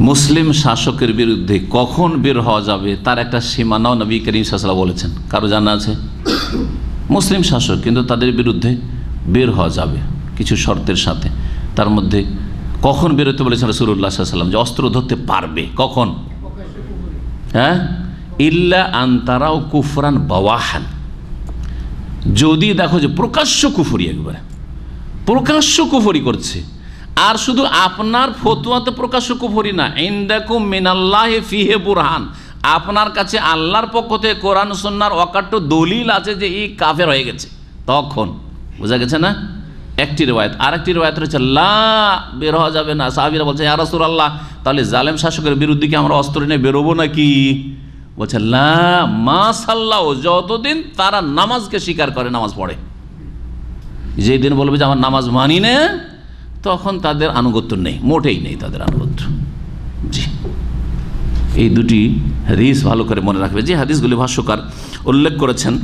মুসলিম শাসকের বিরুদ্ধে কখন বের হওয়া যাবে তার একটা সীমানাও নবী করিম সাসলা বলেছেন। কারও জানা আছে? মুসলিম শাসক কিন্তু তাদের বিরুদ্ধে বের হওয়া যাবে কিছু শর্তের সাথে। তার মধ্যে কখন বেরোতে বলেছেন রসুল্লাহ সাল্লাম যে অস্ত্র ধরতে পারবে। কখন? হ্যাঁ? ইল্লা আন্তারাও কুফরান বাওয়াহান। যদি দেখো যে প্রকাশ্য কুফরি একবারে। প্রকাশ্য কুফরি করছে। আর শুধু আপনার ফতুয়াতে প্রকাশ্য কুফরি না, ইন্দাকুম মিনাল্লাহ ফিহে বুরহান। আপনার কাছে আল্লাহর পক্ষ থেকে কোরআন সন্ন্যার অকাট্য দলিল আছে যে এই কাফের হয়ে গেছে। তখন, বোঝা গেছে না? একটি রেওয়ায়ত আর একটি রেওয়ায়ত রয়েছে, লা বের হওয়া যাবে না। সাহাবিরা বলছে, ইয়া রাসূলুল্লাহ, তাহলে জালেম শাসকের বিরুদ্ধে কি আমরা অস্ত্র নিয়ে বেরোবো নাকি? বলছে, লা মাসাল্লাহ যতদিন তারা নামাজকে স্বীকার করে, নামাজ পড়ে। যেই দিন বলবে যে আমার নামাজ মানি না তখন তাদের আনুগত্য নেই, মোটেই নেই তাদের আনুগত্য। জি। এই দুটি হাদিস ভালো করে মনে রাখবে। যে হাদিসগুলি ভাষ্যকার উল্লেখ করেছেন